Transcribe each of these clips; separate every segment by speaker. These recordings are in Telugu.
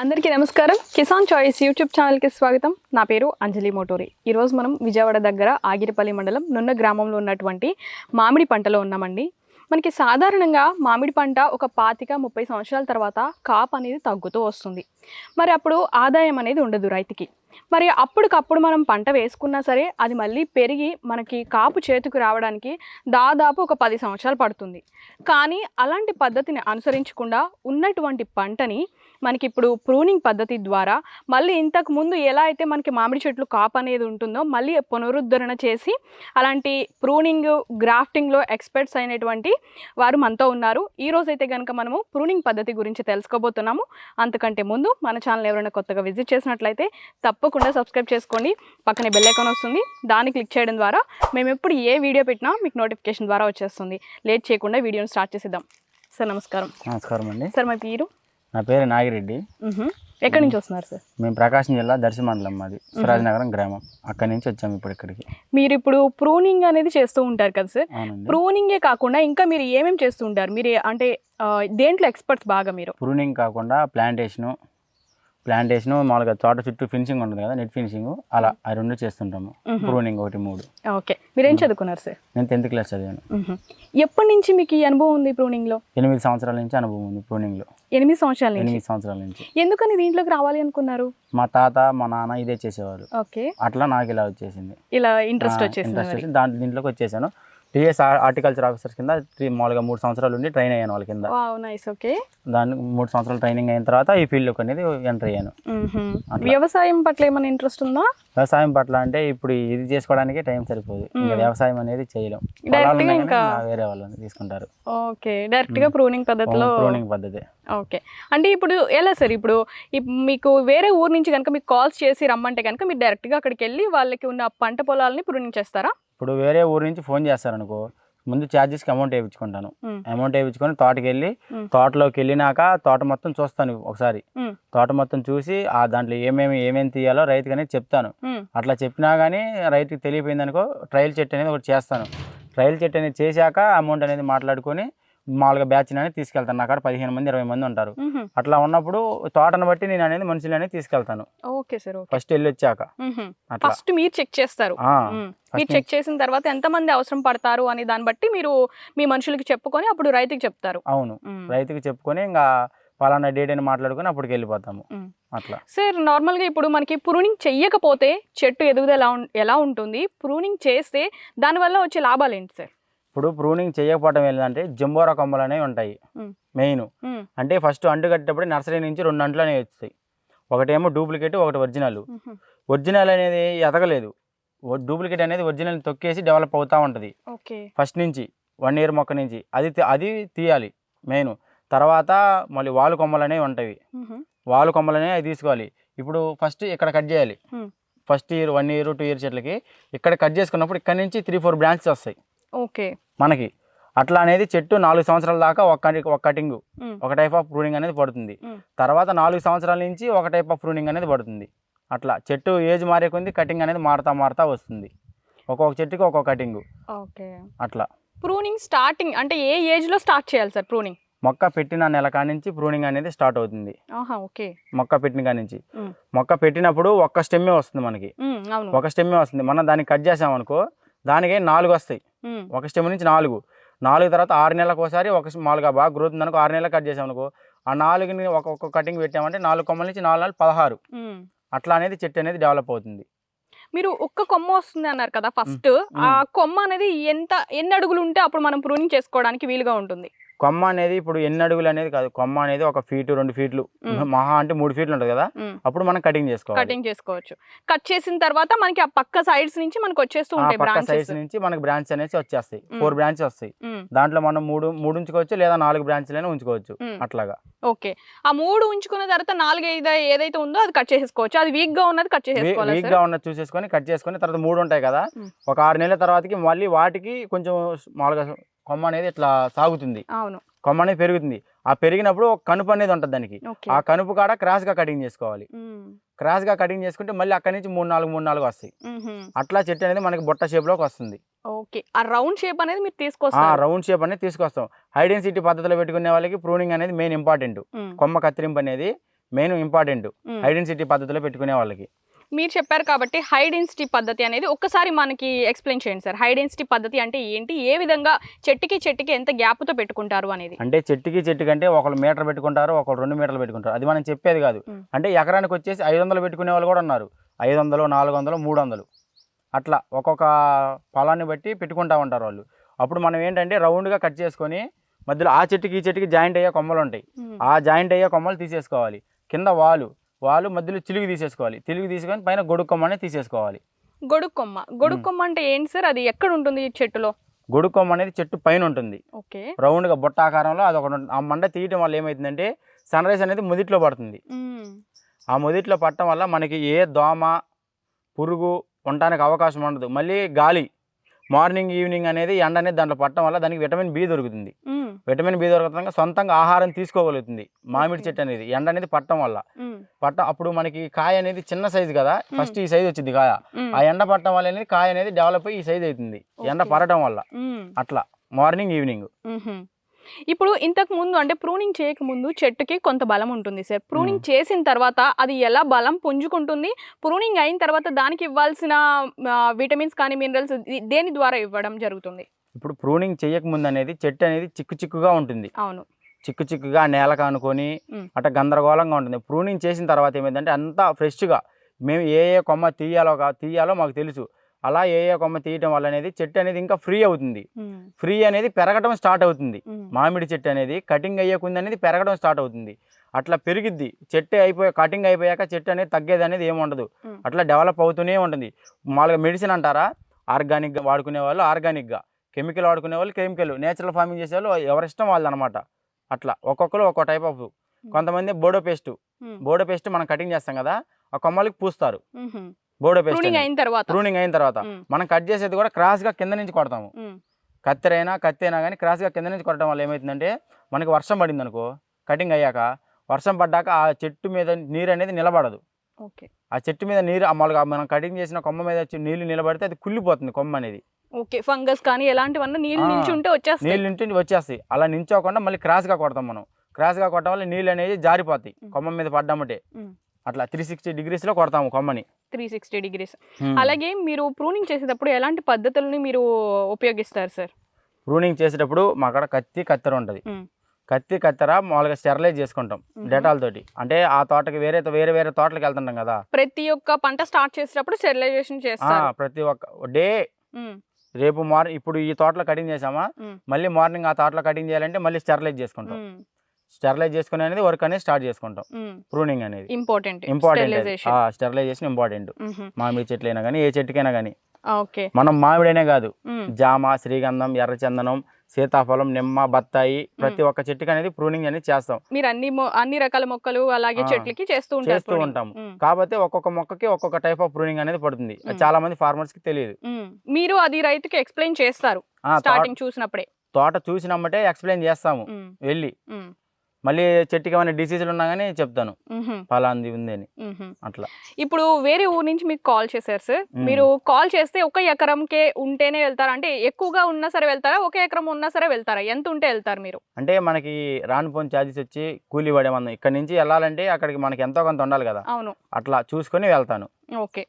Speaker 1: అందరికీ నమస్కారం. కిసాన్ చాయిస్ యూట్యూబ్ ఛానల్కి స్వాగతం. నా పేరు అంజలి మోటోరి. ఈరోజు మనం విజయవాడ దగ్గర ఆగిరిపల్లి మండలం నున్న గ్రామంలో ఉన్నటువంటి మామిడి పంటలో ఉన్నామండి. మనకి సాధారణంగా మామిడి పంట ఒక పాతిక ముప్పై సంవత్సరాల తర్వాత కాపు అనేది తగ్గుతూ వస్తుంది. మరి అప్పుడు ఆదాయం అనేది ఉండదు రైతుకి. మరి అప్పటికప్పుడు మనం పంట వేసుకున్నా సరే అది మళ్ళీ పెరిగి మనకి కాపు చేతికి రావడానికి దాదాపు ఒక పది సంవత్సరాలు పడుతుంది. కానీ అలాంటి పద్ధతిని అనుసరించకుండా ఉన్నటువంటి పంటని మనకి ఇప్పుడు ప్రూనింగ్ పద్ధతి ద్వారా మళ్ళీ ఇంతకు ముందు ఎలా అయితే మనకి మామిడి చెట్లు కాపు అనేది ఉంటుందో మళ్ళీ పునరుద్ధరణ చేసి అలాంటి ప్రూనింగ్ గ్రాఫ్టింగ్లో ఎక్స్పర్ట్స్ అయినటువంటి వారు మనతో ఉన్నారు. ఈ రోజు అయితే కనుక మనము ప్రూనింగ్ పద్ధతి గురించి తెలుసుకోబోతున్నాము. అంతకంటే ముందు మన ఛానల్ ఎవరైనా కొత్తగా విజిట్ చేసినట్లయితే తప్పకుండా సబ్స్క్రైబ్ చేసుకోండి పక్కనే బెల్ ఐకాన్ వస్తుంది. దాన్ని క్లిక్ చేయడం ద్వారా మేము ఎప్పుడు ఏ వీడియో పెట్టినా మీకు నోటిఫికేషన్ ద్వారా వచ్చేస్తుంది. లేట్ చేయకుండా వీడియోని స్టార్ట్ చేసేద్దాం. సార్ నమస్కారం.
Speaker 2: నమస్కారం అండి
Speaker 1: సార్ మా పేరు?
Speaker 2: నా పేరు నాగిరెడ్డి.
Speaker 1: ఎక్కడి నుంచి వస్తున్నారు సార్?
Speaker 2: మేము ప్రకాశం జిల్లా దర్శి మండలం మాది. స్వరాజనగరం గ్రామం. అక్కడి నుంచి వచ్చాము ఇప్పుడు ఇక్కడికి.
Speaker 1: మీరు ఇప్పుడు ప్రూనింగ్ అనేది చేస్తూ ఉంటారు కదా సార్? ప్రూనింగే కాకుండా ఇంకా మీరు ఏమేమి చేస్తూ ఉంటారు? మీరు అంటే దేంట్లో ఎక్స్పర్ట్స్ బాగా మీరు?
Speaker 2: ప్రూనింగ్ కాకుండా ప్లాంటేషను ప్లాంటేషను మామూలుగా తోట చుట్టూ ఫినిషింగ్ ఉంటుంది కదా నెట్ ఫినిషింగ్. అలా ఆ రెండు చేస్తుంటాము. ప్రూనింగ్ ఒకటి మూడు.
Speaker 1: ఓకే. మీరేం చదువుకున్నారు సార్?
Speaker 2: నేను టెన్త్ క్లాస్ చదివాను.
Speaker 1: ఎప్పటి నుంచి మీకు ఈ అనుభవం ఉంది ప్రూనింగ్లో?
Speaker 2: ఎనిమిది సంవత్సరాల నుంచి అనుభవం ఉంది ప్రూనింగ్లో.
Speaker 1: ఎనిమిది సంవత్సరాల నుంచి?
Speaker 2: ఎనిమిది సంవత్సరాల నుంచి.
Speaker 1: ఎందుకని దీంట్లోకి రావాలి అనుకున్నారు?
Speaker 2: మా తాత మా నాన్న ఇదే చేసేవారు.
Speaker 1: ఓకే.
Speaker 2: అట్లా నాకు ఇలా వచ్చేసింది.
Speaker 1: ఇలా ఇంట్రెస్ట్ వచ్చేసింది
Speaker 2: ఇంట్రెస్ట్. వచ్చి దాంట్లో దీంట్లోకి వచ్చేసాను. టీఎస్ హార్టికల్చర్ ఆఫీసర్స్ కింద మామూలుగా మూడు సంవత్సరాలు ఉండి ట్రైన్ అయ్యాను వాళ్ళ కింద.
Speaker 1: నైస్ ఓకే
Speaker 2: దాన్ని మూడు సంవత్సరాలు ట్రైనింగ్ అయిన తర్వాత ఈ ఫీల్డ్లోకి అనేది ఎంటర్ అయ్యాను.
Speaker 1: వ్యవసాయం పట్ల ఏమైనా ఇంట్రెస్ట్ ఉందా?
Speaker 2: వ్యవసాయం పట్ల అంటే ఇప్పుడు ఇది చేసుకోవడానికి టైం సరిపోదు. ఇంకా వ్యవసాయం అనేది చేయలేం. వేరే వాళ్ళని తీసుకుంటారు.
Speaker 1: ఓకే డైరెక్ట్గా ప్రూనింగ్ పద్ధతిలో
Speaker 2: ప్రూనింగ్ పద్ధతి.
Speaker 1: ఓకే అంటే ఇప్పుడు ఎలా సార్ ఇప్పుడు ఇప్- మీకు వేరే ఊరు నుంచి కనుక మీకు కాల్స్ చేసి రమ్మంటే కనుక మీరు డైరెక్ట్గా అక్కడికి వెళ్ళి వాళ్ళకి ఉన్న పంట పొలాలని ప్రూనింగ్ చేస్తారా?
Speaker 2: ఇప్పుడు వేరే ఊరు నుంచి ఫోన్ చేస్తారనుకో ముందు ఛార్జెస్కి అమౌంట్ వేయించుకుంటాను. అమౌంట్ వేయించుకొని తోటకి వెళ్ళి. తోటలోకి వెళ్ళినాక తోట మొత్తం చూస్తాను ఒకసారి. తోట మొత్తం చూసి ఆ దాంట్లో ఏమేమి ఏమేమి తీయాలో రైతుకి అనేది చెప్తాను. అట్లా చెప్పినా కానీ రైతుకి తెలియపోయింది అనుకో ట్రయల్ చెట్టు అనేది ఒకటి చేస్తాను ట్రయల్ చెట్టు అనేది చేశాక అమౌంట్ అనేది మాట్లాడుకొని మామూలుగా బ్యాచ్ అనేది తీసుకెళ్తాను. నా కాడ పదిహేను మంది ఇరవై మంది ఉంటారు. అట్లా ఉన్నప్పుడు తోటను బట్టి నేను అనేది మనుషులు అనేది తీసుకెళ్తాను.
Speaker 1: ఓకే సార్
Speaker 2: ఫస్ట్ వెళ్ళి వచ్చాక
Speaker 1: ఫస్ట్ మీరు చెక్ చేస్తారు. మీరు చెక్ చేసిన తర్వాత ఎంతమంది అవసరం పడతారు అనే దాన్ని బట్టి మీరు మీ మనుషులకి చెప్పుకొని అప్పుడు రైతుకి చెప్తారు.
Speaker 2: అవును. రైతుకి చెప్పుకొని ఇంకా పలానా డేట్ అని మాట్లాడుకొని అప్పటికి వెళ్ళిపోతాము. అట్లా.
Speaker 1: సార్ నార్మల్గా ఇప్పుడు మనకి ప్రూనింగ్ చెయ్యకపోతే చెట్టు ఎదుగుదల ఎలా ఉంటుంది? ప్రూనింగ్ చేస్తే దానివల్ల వచ్చే లాభాలు ఏంటి సార్?
Speaker 2: ఇప్పుడు ప్రూనింగ్ చేయకపోవడం ఏంటంటే జంబోరా కొమ్మలు అనేవి ఉంటాయి. మెయిన్. అంటే ఫస్ట్ అంటు కట్టేటప్పుడు నర్సరీ నుంచి రెండు అంట్లు అనేవి వస్తాయి ఒకటేమో డూప్లికేట్ ఒకటి ఒరిజినల్. ఒరిజినల్ అనేది ఎదగలేదు. డూప్లికేట్ అనేది ఒరిజినల్ తొక్కేసి డెవలప్ అవుతూ ఉంటుంది. ఫస్ట్ నుంచి వన్ ఇయర్ మొక్క నుంచి. అది అది తీయాలి. మెయిన్. తర్వాత మళ్ళీ వాలు కొమ్మలు అనేవి ఉంటాయి. వాలు కొమ్మలు అనేవి అవి తీసుకోవాలి. ఇప్పుడు ఫస్ట్ ఇక్కడ కట్ చేయాలి. First year one year two year చెట్లకి ఇక్కడ కట్ చేసుకున్నప్పుడు ఇక్కడ నుంచి త్రీ ఫోర్ బ్రాంచెస్ వస్తాయి.
Speaker 1: ఓకే.
Speaker 2: మనకి. అట్లా అనేది చెట్టు నాలుగు సంవత్సరాల దాకా ఒక ఒక కటింగ్. ఒక టైప్ ఆఫ్ ప్రూనింగ్ అనేది పడుతుంది. తర్వాత నాలుగు సంవత్సరాల నుంచి ఒక టైప్ ఆఫ్ ప్రూనింగ్ అనేది పడుతుంది. అట్లా చెట్టు ఏజ్ మారే కొద్ది కటింగ్ అనేది మారుతా మారుతా వస్తుంది. ఒక్కొక్క చెట్టుకి ఒక్కొక్క కటింగ్.
Speaker 1: ఓకే.
Speaker 2: అట్లా.
Speaker 1: ప్రూనింగ్ స్టార్టింగ్ అంటే ఏ ఏజ్లో స్టార్ట్ చేయాలి సార్ ప్రూనింగ్
Speaker 2: మొక్క పెట్టిన నెల నుంచి ప్రూనింగ్ అనేది స్టార్ట్ అవుతుంది.
Speaker 1: ఓకే.
Speaker 2: మొక్క పెట్టిన కాడి నుంచి. మొక్క పెట్టినప్పుడు ఒక్క స్టెమ్మే వస్తుంది మనకి. ఒక స్టెమ్మే వస్తుంది. మనం దాన్ని కట్ చేసామనుకో దానికి నాలుగు వస్తాయి. ఒక స్టెమ్ నుంచి నాలుగు. నాలుగు తర్వాత ఆరు నెలలకు ఒకసారి ఒక మామూలుగా బాగా గ్రోత్ ఉందనుకో ఆరు నెలలకు కట్ చేసామనుకో ఆ నాలుగుని ఒక్కొక్క కటింగ్ పెట్టామంటే నాలుగు కొమ్మల నుంచి నాలుగు నాలుగు పదహారు. అట్లా అనేది చెట్టు అనేది డెవలప్ అవుతుంది.
Speaker 1: మీరు ఒక్క కొమ్మ వస్తుంది అన్నారు కదా ఫస్ట్. ఆ కొమ్మ అనేది ఎంత ఎన్ని అడుగులు ఉంటే అప్పుడు మనం ప్రూనింగ్ చేసుకోవడానికి వీలుగా ఉంటుంది?
Speaker 2: కొమ్మ అనేది ఇప్పుడు ఎన్ని అడుగులు అనేది కాదు. కొమ్మ అనేది ఒక ఫీటు రెండు ఫీట్లు. మహా అంటే మూడు ఫీట్లు ఉంటుంది కదా. అప్పుడు మనం కటింగ్ చేసుకోవాలి.
Speaker 1: కటింగ్ చేసుకోవచ్చు. కట్ చేసిన తర్వాత మనకి ఆ పక్క సైడ్స్ నుంచి మనకు వచ్చేస్తూ ఉంటాయి
Speaker 2: పక్క సైడ్స్ నుంచి మనకి బ్రాంచ్ అనేసి వచ్చేస్తాయి. ఫోర్ బ్రాంచెస్ వస్తాయి. దాంట్లో మనం మూడు మూడు ఉంచుకోవచ్చు లేదా నాలుగు బ్రాంచ్లైనా ఉంచుకోవచ్చు. అట్లాగా.
Speaker 1: ఓకే. ఆ మూడు ఉంచుకున్న తర్వాత నాలుగు ఐదు ఏదైతే ఉందో అది కట్ చేసేసుకోవచ్చు. అది వీక్గా ఉన్నది కట్ చేసేసుకోవాలి
Speaker 2: వీక్గా ఉన్నది చూసేసుకొని కట్ చేసుకొని తర్వాత మూడు ఉంటాయి కదా. ఒక ఆరు నెలల తర్వాతకి మళ్ళీ వాటికి కొంచెం మామూలుగా కొమ్మ అనేది ఇట్లా సాగుతుంది.
Speaker 1: అవును.
Speaker 2: కొమ్మ అనేది పెరుగుతుంది. ఆ పెరిగినప్పుడు ఒక కనుపు అనేది ఉంటుంది దానికి. ఆ కనుపు కాడ క్రాస్గా కటింగ్ చేసుకోవాలి. క్రాస్గా కటింగ్ చేసుకుంటే మళ్ళీ అక్కడి నుంచి మూడు నాలుగు మూడు నాలుగు వస్తాయి. అట్లా చెట్టు అనేది మనకి బుట్ట షేప్లోకి వస్తుంది.
Speaker 1: ఓకే. ఆ రౌండ్ షేప్ అనేది మీరు
Speaker 2: ఆ
Speaker 1: తీసుకొస్తారు.
Speaker 2: రౌండ్ షేప్ అనేది తీసుకొస్తాం. హైడెన్సిటీ పద్ధతిలో పెట్టుకునే వాళ్ళకి ప్రూనింగ్ అనేది మెయిన్ ఇంపార్టెంట్
Speaker 1: మ్మ్.
Speaker 2: కొమ్మ కత్తిరింపు అనేది మెయిన్ ఇంపార్టెంట్. ఐడెన్సిటీ పద్ధతిలో పెట్టుకునే వాళ్ళకి.
Speaker 1: మీరు చెప్పారు కాబట్టి హై డెన్సిటీ పద్ధతి అనేది ఒక్కసారి మనకి ఎక్స్ప్లెయిన్ చేయండి సార్. హై డెన్సిటీ పద్ధతి అంటే ఏంటి? ఏ విధంగా చెట్టుకి చెట్టుకి ఎంత గ్యాప్తో పెట్టుకుంటారు అనేది?
Speaker 2: అంటే చెట్టుకి చెట్టుకి అంటే ఒకళ్ళు మీటర్ పెట్టుకుంటారు ఒకళ్ళు రెండు మీటర్లు పెట్టుకుంటారు. అది మనం చెప్పేది కాదు. అంటే ఎకరానికి వచ్చేసి ఐదు వందలు పెట్టుకునే వాళ్ళు కూడా ఉన్నారు. ఐదు వందలు నాలుగు వందలు మూడు వందలు అట్లా ఒక్కొక్క పొలాన్ని బట్టి పెట్టుకుంటా ఉంటారు వాళ్ళు. అప్పుడు మనం ఏంటంటే రౌండ్గా కట్ చేసుకొని మధ్యలో ఆ చెట్టుకి ఈ చెట్టుకి జాయింట్ అయ్యే కొమ్మలు ఉంటాయి. ఆ జాయింట్ అయ్యే కొమ్మలు తీసేసుకోవాలి. కింద వాలు వాలు మధ్యలో చిలుగు తీసేసుకోవాలి. చిలుగు తీసుకొని పైన గొడుగు కొమ్మని తీసేసుకోవాలి.
Speaker 1: గొడుగు కొమ్మ గొడుగు కొమ్మ అంటే ఏంటి సార్? అది ఎక్కడ ఉంటుంది ఈ చెట్టులో?
Speaker 2: గొడుగు కొమ్మ అనేది చెట్టు పైన ఉంటుంది.
Speaker 1: ఓకే.
Speaker 2: రౌండ్గా బుట్ట ఆకారంలో అది ఒకటి. ఆ మండ తీయటం వల్ల ఏమవుతుందంటే సన్ రైజ్ అనేది ముదిట్లో పడుతుంది. ఆ ముదిట్లో పట్టడం వల్ల మనకి ఏ దోమ పురుగు ఉండడానికి అవకాశం ఉండదు. మళ్ళీ గాలి. మార్నింగ్ ఈవినింగ్ అనేది ఎండ అనేది దాంట్లో పట్టడం వల్ల దానికి విటమిన్ బి దొరుకుతుంది. విటమిన్ బి దొరకడంగా సొంతంగా ఆహారం తీసుకోగలుగుతుంది మామిడి. చెట్టు అనేది ఎండ అనేది పట్టడం వల్ల. పట్ట అప్పుడు మనకి కాయ అనేది చిన్న సైజు కదా ఫస్ట్ ఈ సైజు వచ్చింది కాయ. ఆ ఎండ పట్టడం వల్ల అనేది కాయ అనేది డెవలప్ అయ్యి ఈ సైజు అవుతుంది ఎండ. పడటం వల్ల. అట్లా మార్నింగ్ ఈవినింగ్.
Speaker 1: ఇప్పుడు ఇంతకు ముందు అంటే ప్రూనింగ్ చేయక ముందు చెట్టుకి కొంత బలం ఉంటుంది సార్. ప్రూనింగ్ చేసిన తర్వాత అది ఎలా బలం పుంజుకుంటుంది? ప్రూనింగ్ అయిన తర్వాత దానికి ఇవ్వాల్సిన విటమిన్స్ కానీ మినరల్స్ దేని ద్వారా ఇవ్వడం జరుగుతుంది?
Speaker 2: ఇప్పుడు ప్రూనింగ్ చేయకముందు అనేది చెట్టు అనేది చిక్కు చిక్కుగా ఉంటుంది.
Speaker 1: అవును.
Speaker 2: చిక్కు చిక్కుగా నేల కానుకొని. అట్లా గందరగోళంగా ఉంటుంది. ప్రూనింగ్ చేసిన తర్వాత ఏమైందంటే అంతా ఫ్రెష్గా మేము ఏ ఏ కొమ్మ తీయాలో తీయాలో మాకు తెలుసు. అలా ఏ ఏ కొమ్మ తీయటం వల్ల అనేది చెట్టు అనేది ఇంకా ఫ్రీ అవుతుంది. ఫ్రీ అనేది పెరగడం స్టార్ట్ అవుతుంది.
Speaker 1: మ్మ్.
Speaker 2: మామిడి చెట్టు అనేది కటింగ్ అయ్యేకుంది అనేది పెరగడం స్టార్ట్ అవుతుంది. అట్లా పెరిగిద్ది. చెట్టు అయిపోయి కటింగ్ అయిపోయాక చెట్టు అనేది తగ్గేది అనేది ఏమి ఉండదు.
Speaker 1: మ్.
Speaker 2: అట్లా డెవలప్ అవుతూనే ఉంటుంది. మామూలుగా మెడిసిన్ అంటారా? ఆర్గానిక్గా వాడుకునే వాళ్ళు ఆర్గానిక్గా. కెమికల్ వాడుకునే వాళ్ళు కెమికల్. నేచురల్ ఫార్మింగ్ చేసే వాళ్ళు ఎవరిష్టం వాళ్ళు అనమాట అట్లా ఒక్కొక్కరు ఒక్కో టైప్ ఆఫ్ కొంతమంది బోడో పేస్ట్. బోడో పేస్ట్ మనం కటింగ్ చేస్తాం కదా ఆ కొమ్మలకి పూస్తారు. బోడో పేస్ట్
Speaker 1: ప్రూనింగ్ అయిన తర్వాత
Speaker 2: ప్రూనింగ్ అయిన తర్వాత
Speaker 1: మ్మ్.
Speaker 2: మనం కట్ చేసేది కూడా క్రాస్గా కింద నుంచి కొడతాము
Speaker 1: మ్మ్.
Speaker 2: కత్తెరైనా కత్తైనా కానీ క్రాస్గా కింద నుంచి కొట్టడం వల్ల ఏమవుతుందంటే మనకి వర్షం పడింది అనుకో కటింగ్ అయ్యాక వర్షం పడ్డాక ఆ చెట్టు మీద నీరు అనేది నిలబడదు
Speaker 1: ఓకే
Speaker 2: ఆ చెట్టు మీద నీరు మామూలుగా మనం కటింగ్ చేసిన కొమ్మ మీద వచ్చి నీళ్ళు నిలబడితే అది కుళ్ళిపోతుంది కొమ్మ అనేది
Speaker 1: ఓకే ఫంగస్ కానీ ఎలాంటివన్నా నీళ్ళు. నిల్చుంటే వచ్చేస్తాయి
Speaker 2: నీళ్ళు ఇంటి వచ్చేస్తాయి అలా నించోకుండా మళ్ళీ క్రాస్గా కొడతాం మనం క్రాస్గా కొట్టడం వల్ల నీళ్ళు అనేది జారిపోతాయి
Speaker 1: మ్.
Speaker 2: కొమ్మ మీద పడ్డామంటే. అట్లా త్రీ సిక్స్టీ డిగ్రీస్లో కొడతాము కొమ్మని
Speaker 1: త్రీ సిక్స్టీ డిగ్రీస్. అలాగే మీరు ప్రూనింగ్ చేసేటప్పుడు ఎలాంటి పద్ధతుల్ని మీరు ఉపయోగిస్తారు సార్
Speaker 2: ప్రూనింగ్ చేసేటప్పుడు మా కాడ కత్తి కత్తెర ఉంటుంది. కత్తి కత్తెర మామూలుగా స్టెరిలైజ్ చేసుకుంటాం. డెటాల్ తోటి అంటే ఆ తోటకి వేరే వేరే వేరే తోటలకు వెళ్తుంటాం కదా
Speaker 1: ప్రతి ఒక్క పంట స్టార్ట్ చేసేటప్పుడు స్టెరిలైజేషన్
Speaker 2: ఆ,
Speaker 1: చేస్తారు
Speaker 2: ప్రతి ఒక్క డే. రేపు మార్నింగ్ ఇప్పుడు ఈ తోటలో కటింగ్ చేసామా. మళ్ళీ మార్నింగ్ ఆ తోటలో కటింగ్ చేయాలంటే మళ్ళీ స్టెరిలైజ్ చేసుకుంటాం. స్టెరిలైజ్ చేసుకునే అనేది వర్క్ అనేది స్టార్ట్ చేసుకుంటాం. ప్రూనింగ్ అనేది
Speaker 1: ఇంపార్టెంట్
Speaker 2: ఇంపార్టెంట్
Speaker 1: స్టెరిలైజేషన్
Speaker 2: ఇంపార్టెంట్
Speaker 1: మ్మ్.
Speaker 2: మామిడి చెట్లైనా కానీ ఏ చెట్టుకైనా కానీ
Speaker 1: ఓకే
Speaker 2: మనం మామిడైనా కాదు. జామ శ్రీగంధం ఎర్రచందనం సీతాఫలం నిమ్మ బత్తాయి ప్రతి ఒక్క చెట్టుకి అనేది ప్రూనింగ్ అనేది చేస్తాం
Speaker 1: మీరు అన్ని అన్ని రకాల మొక్కలు అలాగే. చెట్లకి చేస్తూ
Speaker 2: చేస్తూ
Speaker 1: pruning.
Speaker 2: ఉంటాం
Speaker 1: మ్మ్.
Speaker 2: కాకపోతే ఒక్కొక్క మొక్కకి ఒక్కొక్క టైప్ ఆఫ్ ప్రూనింగ్ అనేది పడుతుంది. చాలా మంది farmers కి తెలియదు.
Speaker 1: మీరు అది రైతుకి ఎక్స్ప్లెయిన్ చేస్తారు స్టార్టింగ్ చూసినప్పుడే
Speaker 2: తోట చూసినమ్మటే ఎక్స్ప్లెయిన్ చేస్తాము. వెళ్ళి. మళ్ళీ చెట్టుకి ఏమైనా డిసీజులు ఉన్నా కానీ చెప్తాను. ఫలాంది ఉంది అని. అట్లా.
Speaker 1: ఇప్పుడు వేరే ఊరు నుంచి మీకు కాల్ చేశారు సార్. మీరు కాల్ చేస్తే ఒక ఎకరంకే ఉంటేనే వెళ్తారా? అంటే ఎక్కువగా ఉన్నా సరే వెళ్తారా? ఒక ఎకరం ఉన్నా సరే వెళ్తారా? ఎంత ఉంటే వెళ్తారు మీరు?
Speaker 2: అంటే మనకి రానిపోని ఛార్జెస్ వచ్చి కూలీ పడే మనం ఇక్కడ నుంచి వెళ్ళాలంటే అక్కడికి మనకి ఎంతో కొంత ఉండాలి కదా.
Speaker 1: అవును.
Speaker 2: అట్లా చూసుకొని వెళ్తాను.
Speaker 1: ఓకే.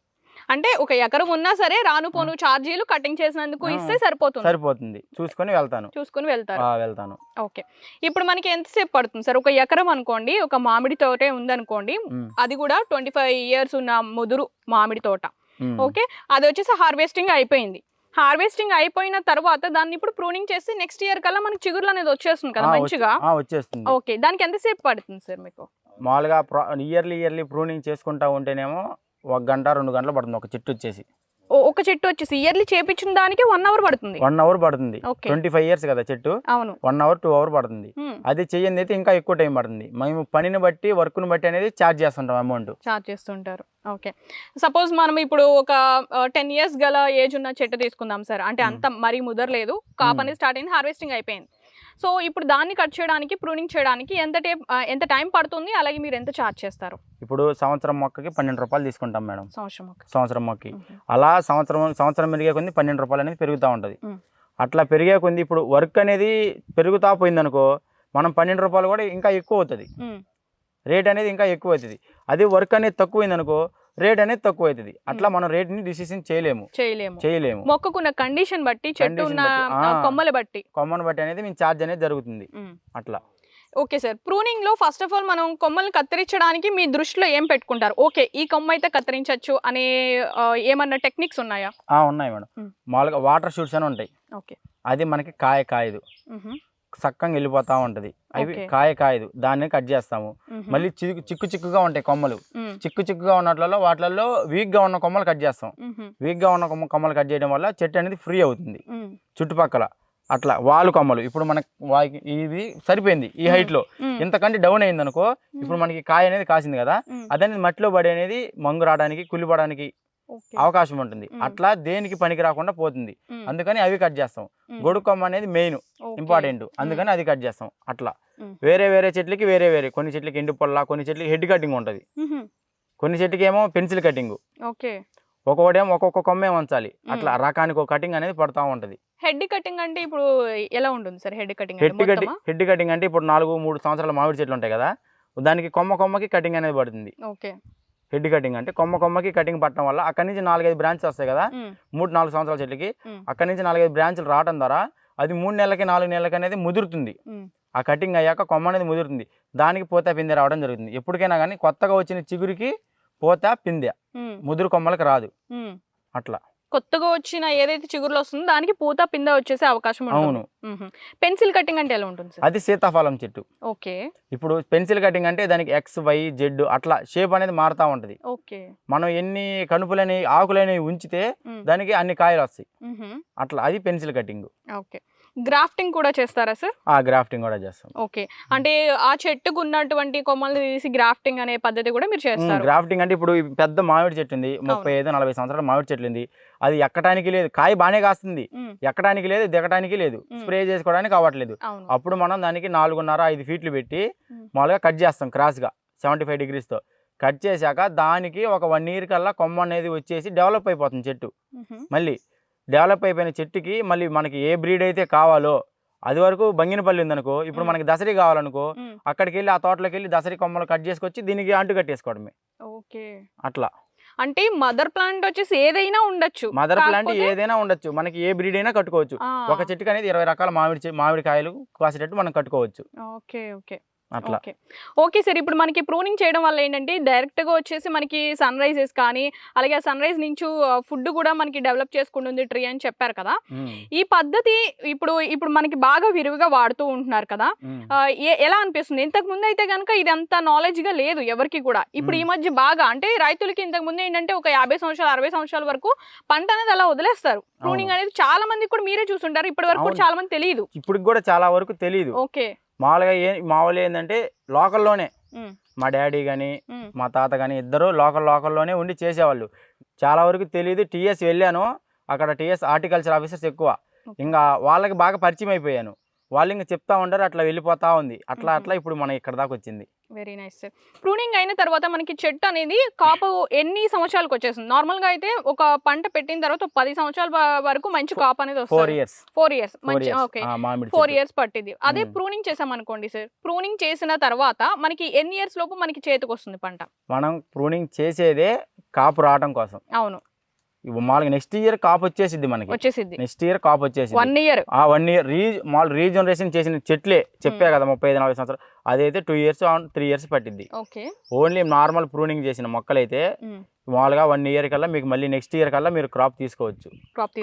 Speaker 1: అంటే ఒక ఎకరం ఉన్నా సరే రాను పోను ఛార్జీలు కటింగ్ చేసినందుకు. ఇస్తే సరిపోతుంది.
Speaker 2: సరిపోతుంది. చూసుకొని వెళ్తాను.
Speaker 1: చూసుకుని వెళ్తారు.
Speaker 2: ఆ, వెళ్తాను.
Speaker 1: ఓకే. ఇప్పుడు మనకి ఎంతసేపు పడుతుంది సార్? ఒక ఎకరం అనుకోండి ఒక మామిడి తోటే ఉందనుకోండి అది కూడా ట్వంటీ ఫైవ్ ఇయర్స్ ఉన్న ముదురు మామిడి తోట. ఓకే? అది వచ్చేసి హార్వెస్టింగ్ అయిపోయింది. హార్వెస్టింగ్ అయిపోయిన తర్వాత దాన్ని ఇప్పుడు ప్రూనింగ్ చేసి నెక్స్ట్ ఇయర్ కల్లా మనకి చిగురులు అనేది వచ్చేస్తుంది కదా మంచిగా?
Speaker 2: వచ్చేస్తుంది.
Speaker 1: ఓకే. దానికి ఎంతసేపు పడుతుంది సార్ మీకు?
Speaker 2: మామూలుగా ఇయర్లీ ఇయర్లీ ప్రూనింగ్ చేసుకుంటా ఉంటేనేమో ఒక గంట రెండు గంటలు పడుతుంది. ఒక చెట్టు వచ్చేసి.
Speaker 1: ఒక చెట్టు వచ్చేసి. ఇయర్లీ చేపించిన దానికి వన్ అవర్ పడుతుంది.
Speaker 2: వన్ అవర్ పడుతుంది. ట్వంటీ ఫైవ్ ఇయర్స్ కదా చెట్టు.
Speaker 1: అవును.
Speaker 2: వన్ అవర్ టూ అవర్ పడుతుంది. అది చెయ్యంది అయితే ఇంకా ఎక్కువ టైం పడుతుంది. మేము పనిని బట్టి వర్క్ని బట్టి అనేది ఛార్జ్ చేస్తుంటాం అమౌంట్
Speaker 1: చార్జ్ చేస్తుంటారు. ఓకే సపోజ్ మనం ఇప్పుడు ఒక టెన్ ఇయర్స్ గల ఏజ్ ఉన్న చెట్టు తీసుకుందాం సార్ అంటే. అంత మరీ ముదరలేదు. కాప్. అనేది స్టార్ట్ అయింది హార్వెస్టింగ్ అయిపోయింది. సో ఇప్పుడు దాన్ని కట్ చేయడానికి ప్రూనింగ్ చేయడానికి ఎంత టైం ఎంత టైం పడుతుంది? అలాగే మీరు ఎంత చార్జ్ చేస్తారు?
Speaker 2: ఇప్పుడు సంవత్సరం మొక్కకి పన్నెండు రూపాయలు తీసుకుంటాం మేడం.
Speaker 1: సంవత్సరం ఒక
Speaker 2: సంవత్సరం మొక్కకి. అలా సంవత్సరం సంవత్సరం పెరిగే కొద్ది పన్నెండు రూపాయలు అనేది పెరుగుతూ ఉంటుంది. అట్లా పెరిగే కొద్ది ఇప్పుడు వర్క్ అనేది పెరుగుతా పోయిందనుకో మనం పన్నెండు రూపాయలు కూడా ఇంకా ఎక్కువ అవుతుంది. రేట్ అనేది ఇంకా ఎక్కువ అవుతుంది. అదే వర్క్ అనేది తక్కువైంది అనుకో రేట్ అనేది తక్కువ అవుతుంది అట్లా మనం రేట్ని డిసిషన్ చేయలేము.
Speaker 1: చేయలేము.
Speaker 2: చేయలేము.
Speaker 1: మొక్కకున్న కండిషన్ బట్టి చెట్టు ఉన్న. కొమ్మలు బట్టి.
Speaker 2: కొమ్మను బట్టి అనేది మేము ఛార్జ్ అనేది జరుగుతుంది. అట్లా.
Speaker 1: Okay sir. ప్రూనింగ్లో first of all మనం కొమ్మల్ని కత్తిరించడానికి మీ దృష్టిలో ఏం పెట్టుకుంటారు? ఓకే ఈ కొమ్మ అయితే కత్తిరించవచ్చు అనే ఏమన్నా టెక్నిక్స్ ఉన్నాయా?
Speaker 2: ఉన్నాయి మేడం. మామూలుగా వాటర్ షూట్స్ అని ఉంటాయి.
Speaker 1: ఓకే.
Speaker 2: అది మనకి కాయ కాయదు.
Speaker 1: మ్హూ.
Speaker 2: చక్కగా వెళ్ళిపోతా ఉంటది అవి. కాయ కాయదు దాన్ని కట్ చేస్తాము. మళ్ళీ చిక్కు చిక్కు చిక్కుగా ఉంటాయి కొమ్మలు. చిక్కు చిక్కుగా ఉన్నట్లలో వాటిలలో వీక్గా ఉన్న కొమ్మలు కట్ చేస్తాం. వీక్గా ఉన్న కొమ్మ కొమ్మలు కట్ చేయడం వల్ల చెట్టు అనేది ఫ్రీ అవుతుంది. చుట్టుపక్కల అట్లా వాలు కొమ్మలు ఇప్పుడు మనకి ఇది సరిపోయింది ఈ
Speaker 1: హైట్లో.
Speaker 2: ఇంతకంటే డౌన్ అయింది అనుకో ఇప్పుడు మనకి కాయ అనేది కాసింది కదా. అదనేది మట్టిలో పడి అనేది మంగు రావడానికి కుళ్ళిపడడానికి
Speaker 1: ఓకే.
Speaker 2: అవకాశం ఉంటుంది. అట్లా దేనికి పనికి రాకుండా పోతుంది. అందుకని అవి కట్ చేస్తాం.
Speaker 1: మ్.
Speaker 2: గొడుగు కొమ్మ అనేది మెయిన్. ఇంపార్టెంట్. అందుకని అది కట్ చేస్తాం. అట్లా. వేరే వేరే చెట్లకి వేరే వేరే కొన్ని చెట్లకి ఎండు పొల్ల కొన్ని చెట్లకి హెడ్ కటింగ్ ఉంటుంది. కొన్ని చెట్లకి ఏమో పెన్సిల్ కటింగ్.
Speaker 1: ఓకే.
Speaker 2: ఒక్కొక్కటేమో ఒక్కొక్క కొమ్మే ఉంచాలి. అట్లా రకానికి ఒక కటింగ్ అనేది పడతా ఉంటది.
Speaker 1: హెడ్ కటింగ్ అంటే ఇప్పుడు ఎలా ఉంటుంది sir head cutting
Speaker 2: head cutting head cutting అంటే ఇప్పుడు నాలుగు మూడు సంవత్సరాల మామిడి చెట్లు ఉంటాయి కదా. దానికి కొమ్మ కొమ్మకి కటింగ్ అనేది పడుతుంది.
Speaker 1: ఓకే.
Speaker 2: హెడ్ కటింగ్ అంటే కొమ్మ కొమ్మకి కటింగ్ పట్టడం వల్ల అక్కడి నుంచి నాలుగైదు బ్రాంచెస్ వస్తాయి కదా. మూడు నాలుగు సంవత్సరాల చెట్లకి
Speaker 1: మ్.
Speaker 2: అక్కడి నుంచి నాలుగైదు బ్రాంచ్లు రావడం ద్వారా అది మూడు నెలలకి నాలుగు నెలలకి అనేది ముదురుతుంది. ఆ కటింగ్ అయ్యాక కొమ్మ అనేది ముదురుతుంది దానికి పోత పిందె రావడం జరుగుతుంది ఎప్పటికైనా కానీ కొత్తగా వచ్చిన చిగురికి పోత పిందె. ముదురు కొమ్మలకు రాదు. అట్లా
Speaker 1: కొత్తగా వచ్చిన ఏదైతే చిగురులో వస్తుందో దానికి పూత పింద వచ్చేసే అవకాశం
Speaker 2: అవును.
Speaker 1: పెన్సిల్ కటింగ్ అంటే ఎలా ఉంటుంది సార్?
Speaker 2: అది సీతాఫలం చెట్టు.
Speaker 1: ఓకే.
Speaker 2: ఇప్పుడు పెన్సిల్ కటింగ్ అంటే దానికి ఎక్స్ వై జెడ్ అట్లా షేప్ అనేది మారుతూ ఉంటుంది.
Speaker 1: ఓకే.
Speaker 2: మనం ఎన్ని కనుపులని ఆకులని ఉంచితే. దానికి అన్ని కాయలు వస్తాయి. అట్లా అది పెన్సిల్ కటింగ్.
Speaker 1: ఓకే. గ్రాఫ్టింగ్ కూడా చేస్తారా సార్?
Speaker 2: ఆ గ్రాఫ్టింగ్ కూడా చేస్తాం.
Speaker 1: ఓకే. అంటే ఆ చెట్టుకు ఉన్నటువంటి కొమ్మల్ని తీసి గ్రాఫ్టింగ్ అనే పద్ధతి కూడా మీరు చేస్తారు.
Speaker 2: గ్రాఫ్టింగ్ అంటే ఇప్పుడు పెద్ద మామిడి చెట్టు ఉంది ముప్పై ఐదు నలభై సంవత్సరాల మామిడి చెట్లు ఉంది. అది ఎక్కడానికి లేదు. కాయ బాగానే కాస్తుంది. ఎక్కడానికి లేదు దిగడానికి లేదు. స్ప్రే చేసుకోవడానికి అవ్వట్లేదు. అప్పుడు మనం దానికి నాలుగున్నర ఐదు ఫీట్లు పెట్టి. మామూలుగా కట్ చేస్తాం క్రాస్గా సెవెంటీ ఫైవ్ డిగ్రీస్తో. కట్ చేశాక దానికి ఒక వన్ ఇయర్ కల్లా కొమ్మ అనేది వచ్చేసి డెవలప్ అయిపోతుంది చెట్టు. మళ్ళీ డెవలప్ అయిపోయిన చెట్టుకి మళ్ళీ మనకి ఏ బ్రీడ్ అయితే కావాలో అది వరకు బంగినపల్లి ఉందనుకో ఇప్పుడు. మనకి దసరి కావాలనుకో. అక్కడికి వెళ్ళి ఆ తోటలోకి వెళ్ళి దసరి కొమ్మలు కట్ చేసుకొచ్చి దీనికి అంటు కట్టేసుకోవడమే.
Speaker 1: ఓకే.
Speaker 2: అట్లా.
Speaker 1: అంటే మదర్ ప్లాంట్ వచ్చేసి ఏదైనా ఉండొచ్చు.
Speaker 2: మదర్ ప్లాంట్ ఏదైనా ఉండొచ్చు. మనకి ఏ బ్రీడ్ అయినా కట్టుకోవచ్చు. ఒక చెట్టుకి అనేది ఇరవై రకాల మామిడి మామిడి కాయలు కాసేటట్టు మనం కట్టుకోవచ్చు.
Speaker 1: Okay okay.
Speaker 2: అట్లా.
Speaker 1: ఓకే. ఓకే సార్ ఇప్పుడు మనకి ప్రూనింగ్ చేయడం వల్ల ఏంటంటే డైరెక్ట్గా వచ్చేసి మనకి సన్ రైజెస్ కానీ అలాగే సన్ రైజ్ నుంచి ఫుడ్ కూడా మనకి డెవలప్ చేసుకుంటుంది ట్రీ అని చెప్పారు కదా. ఈ పద్ధతి ఇప్పుడు ఇప్పుడు మనకి బాగా విరివిగా వాడుతూ ఉంటున్నారు కదా. ఆ, ఎలా అనిపిస్తుంది? ఇంతకు ముందు అయితే కనుక ఇది అంత నాలెడ్జ్గా లేదు ఎవరికి కూడా. ఇప్పుడు ఈ మధ్య బాగా అంటే రైతులకి ఇంతకు ముందు ఏంటంటే ఒక యాభై సంవత్సరాలు అరవై సంవత్సరాల వరకు పంట అనేది అలా వదిలేస్తారు. ప్రూనింగ్ అనేది చాలా మందికి కూడా మీరే చూసుంటారు. ఇప్పటి వరకు. చాలా మంది తెలియదు.
Speaker 2: ఇప్పటికి కూడా చాలా వరకు తెలియదు
Speaker 1: ఓకే.
Speaker 2: మామూలుగా ఏ మామూలు ఏంటంటే లోకల్లోనే. మా డాడీ కానీ మా తాత కానీ ఇద్దరు లోకల్ లోకల్లోనే ఉండి చేసేవాళ్ళు. చాలా వరకు తెలియదు టీఎస్ వెళ్ళాను. అక్కడ టీఎస్ హార్టికల్చర్ ఆఫీసర్స్ ఎక్కువ. ఇంకా వాళ్ళకి బాగా పరిచయం అయిపోయాను. వాళ్ళు ఇంకా చెప్తా ఉంటారు అట్లా వెళ్ళిపోతా ఉంది. అట్లా. అట్లా ఇప్పుడు మనం ఇక్కడ దాకా వచ్చింది.
Speaker 1: వెరీ నైస్ సార్ ప్రూనింగ్ అయిన తర్వాత మనకి చెట్టు అనేది కాపు ఎన్ని సంవత్సరాలకు వచ్చేస్తుంది? నార్మల్గా అయితే ఒక పంట పెట్టిన తర్వాత పది సంవత్సరాల వరకు మంచి కాపు అనేది
Speaker 2: ఫోర్
Speaker 1: వస్తుంది.
Speaker 2: ఇయర్స్
Speaker 1: ఫోర్ ఇయర్స్ మంచి ఓకే ఫోర్. ఇయర్స్ పట్టింది. అదే. ప్రూనింగ్ చేసాం అనుకోండి సార్ ప్రూనింగ్ చేసిన తర్వాత మనకి ఎన్ని ఇయర్స్ లోపు మనకి చేతికి వస్తుంది పంట?
Speaker 2: మనం ప్రూనింగ్ చేసేదే కాపు రావడం కోసం.
Speaker 1: అవును.
Speaker 2: మామూలుగా నెక్స్ట్ ఇయర్ కాపు వచ్చేసిద్ది మనకి.
Speaker 1: వచ్చేసిద్ది.
Speaker 2: నెక్స్ట్ ఇయర్ కాపు వచ్చేసింది
Speaker 1: వన్ ఇయర్
Speaker 2: ఆ వన్ ఇయర్ రీ మామూలు రీజనరేషన్ చేసిన చెట్లే చెప్పే కదా ముప్పై ఐదు నలభై సంవత్సరాలు. అదైతే టూ ఇయర్స్ త్రీ ఇయర్స్ పట్టింది ఓన్లీ నార్మల్ ప్రూనింగ్ చేసిన మొక్కలైతే మామూలుగా వన్ ఇయర్ కల్లా మీకు మళ్ళీ నెక్స్ట్ ఇయర్ కల్లా మీరు క్రాప్ తీసుకోవచ్చు.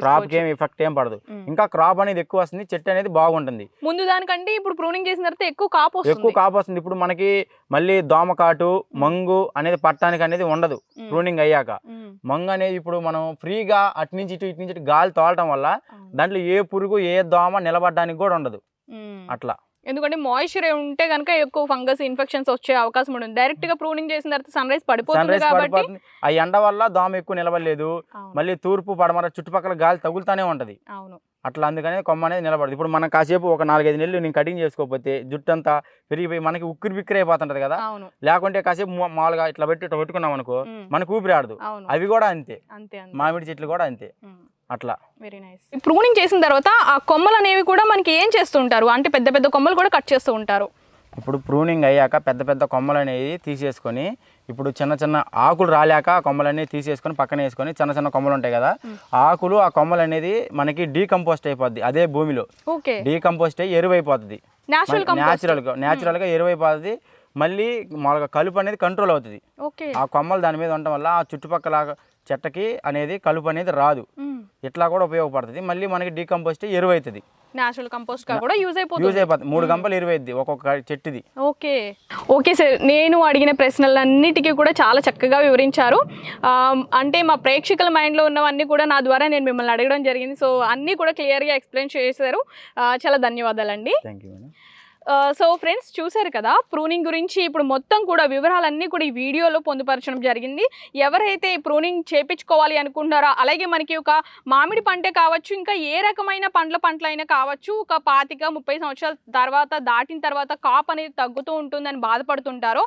Speaker 1: క్రాప్
Speaker 2: ఏం ఎఫెక్ట్ ఏం పడదు. ఇంకా క్రాప్ అనేది ఎక్కువ వస్తుంది చెట్టు అనేది బాగుంటుంది.
Speaker 1: ముందు దానికంటే ఇప్పుడు ప్రూనింగ్ చేసిన తర్వాత ఎక్కువ కాపు
Speaker 2: ఎక్కువ కాపు వస్తుంది. ఇప్పుడు మనకి మళ్ళీ దోమకాటు మంగు అనేది పట్టడానికి అనేది ఉండదు. ప్రూనింగ్ అయ్యాక. మంగు అనేది ఇప్పుడు మనం ఫ్రీగా అటు నుంచి ఇటు ఇటు నుంచి గాలి తోలటం వల్ల. దాంట్లో ఏ పురుగు ఏ దోమ నిలబడడానికి కూడా ఉండదు. అట్లా.
Speaker 1: ఎందుకంటే మాయిశ్చర్ ఉంటే కనుక ఎక్కువ ఫంగస్ ఇన్ఫెక్షన్స్ వచ్చే అవకాశం ఉంటుంది. డైరెక్ట్గా ప్రూనింగ్ చేసిన తర్వాత సన్ రైజ్
Speaker 2: సన్
Speaker 1: పడిపోతుంది కాబట్టి
Speaker 2: ఆ ఎండ వల్ల దోమ ఎక్కువ నిలబడలేదు. మళ్ళీ తూర్పు పడమర చుట్టుపక్కల గాలి తగులుతానే ఉంటది.
Speaker 1: అవును.
Speaker 2: అట్లా అందుకనే కొమ్మ అనేది నిలబడదు. ఇప్పుడు మనం కాసేపు ఒక నాలుగైదు నెలలు నేను కటింగ్ చేసుకోకపోతే జుట్టు అంతా పెరిగిపోయి మనకి ఉక్కిరి బిక్కిరి అయిపోతుంటది కదా. లేకుంటే కాసేపు మామూలుగా ఇట్లా పెట్టి పెట్టుకున్నాం అనుకో. మనకు ఊపిరి ఆడదు. అవి కూడా అంతే. మామిడి చెట్లు కూడా అంతే. అట్లా.
Speaker 1: వెరీ నైస్ ప్రూనింగ్ చేసిన తర్వాత ఆ కొమ్మలు అనేవి కూడా మనకి ఏం చేస్తూ ఉంటారు? అంటే పెద్ద పెద్ద కొమ్మలు కూడా కట్ చేస్తూ ఉంటారు.
Speaker 2: ఇప్పుడు ప్రూనింగ్ అయ్యాక పెద్ద పెద్ద కొమ్మలు అనేవి తీసేసుకొని ఇప్పుడు చిన్న చిన్న ఆకులు రాలేక ఆ కొమ్మలు అనేవి తీసేసుకొని పక్కన వేసుకొని చిన్న చిన్న కొమ్మలు ఉంటాయి కదా ఆ ఆకులు ఆ కొమ్మలు అనేది మనకి డీకంపోస్ట్ అయిపోద్ది అదే భూమిలో.
Speaker 1: ఓకే.
Speaker 2: డీకంపోస్ట్ అయ్యి ఎరువు అయిపోతుంది
Speaker 1: న్యాచురల్ కంపోస్ట్
Speaker 2: న్యాచురల్గా న్యాచురల్గా ఎరువు అయిపోతుంది మళ్ళీ మొలక కలుపు అనేది కంట్రోల్ అవుతుంది.
Speaker 1: ఓకే.
Speaker 2: ఆ కొమ్మలు దాని మీద ఉండటం వల్ల ఆ చుట్టుపక్కల చెట్టకి అనేది కలుపు అనేది రాదు. ఇట్లా కూడా ఉపయోగపడుతుంది. మళ్ళీ మనకి డీకంపోస్ట్ ఎరువు అవుతుంది
Speaker 1: న్యాచురల్ కంపోస్ట్గా కూడా యూజ్ అయిపోతుంది.
Speaker 2: యూజ్ అయిపోతుంది. మూడు గంపలు అయింది ఒక్కొక్క చెట్టుది.
Speaker 1: ఓకే. ఓకే సార్ నేను అడిగిన ప్రశ్నలన్నిటికీ కూడా చాలా చక్కగా వివరించారు. అంటే మా ప్రేక్షకుల మైండ్లో ఉన్నవన్నీ కూడా నా ద్వారా నేను మిమ్మల్ని అడగడం జరిగింది. సో అన్నీ కూడా క్లియర్గా ఎక్స్ప్లెయిన్ చేశారు. చాలా ధన్యవాదాలండి.
Speaker 2: థ్యాంక్ యూ
Speaker 1: సో ఫ్రెండ్స్ చూశారు కదా ప్రూనింగ్ గురించి ఇప్పుడు మొత్తం కూడా వివరాలన్నీ కూడా ఈ వీడియోలో పొందుపరచడం జరిగింది. ఎవరైతే ఈ ప్రూనింగ్ చేపించుకోవాలి అనుకుంటారో అలాగే మనకి ఒక మామిడి పంటే కావచ్చు ఇంకా ఏ రకమైన పండ్ల పంటలైనా కావచ్చు ఒక పాతిక ముప్పై సంవత్సరాల తర్వాత దాటిన తర్వాత కాప్ అనేది తగ్గుతూ ఉంటుందని బాధపడుతుంటారో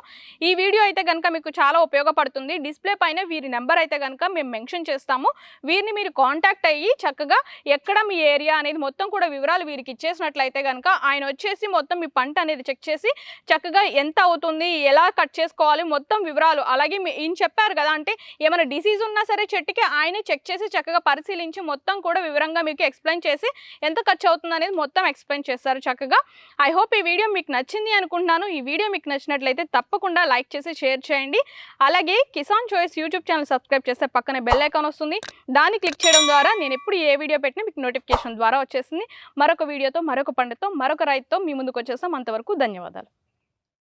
Speaker 1: ఈ వీడియో అయితే కనుక మీకు చాలా ఉపయోగపడుతుంది. డిస్ప్లే పైన వీరి నెంబర్ అయితే కనుక మేము మెన్షన్ చేస్తాము. వీరిని మీరు కాంటాక్ట్ అయ్యి చక్కగా ఎక్కడ మీ ఏరియా అనేది మొత్తం కూడా వివరాలు వీరికి ఇచ్చేసినట్లయితే కనుక ఆయన వచ్చేసి మొత్తం మీ పంట అనేది చెక్ చేసి చక్కగా ఎంత అవుతుంది ఎలా కట్ చేసుకోవాలి మొత్తం వివరాలు. అలాగే మీ- ఈయన చెప్పారు కదా అంటే ఏమైనా డిసీజ్ ఉన్నా సరే చెట్టుకి ఆయనే చెక్ చేసి చక్కగా పరిశీలించి మొత్తం కూడా వివరంగా మీకు ఎక్స్ప్లెయిన్ చేసి ఎంత ఖర్చు అవుతుంది అనేది మొత్తం ఎక్స్ప్లెయిన్ చేస్తారు చక్కగా. ఐ హోప్ ఈ వీడియో మీకు నచ్చింది అనుకుంటున్నాను. ఈ వీడియో మీకు నచ్చినట్లయితే తప్పకుండా లైక్ చేసి షేర్ చేయండి. అలాగే Kisan Choice YouTube channel subscribe చేస్తే పక్కనే బెల్ ఐకాన్ వస్తుంది. దాన్ని క్లిక్ చేయడం ద్వారా నేను ఎప్పుడు ఏ వీడియో పెట్టినా మీకు నోటిఫికేషన్ ద్వారా వచ్చేసింది మరొక వీడియోతో మరొక పండుతో మరొక రైతుతో మీ ముందుకు కోసం అంతవరకు ధన్యవాదాలు.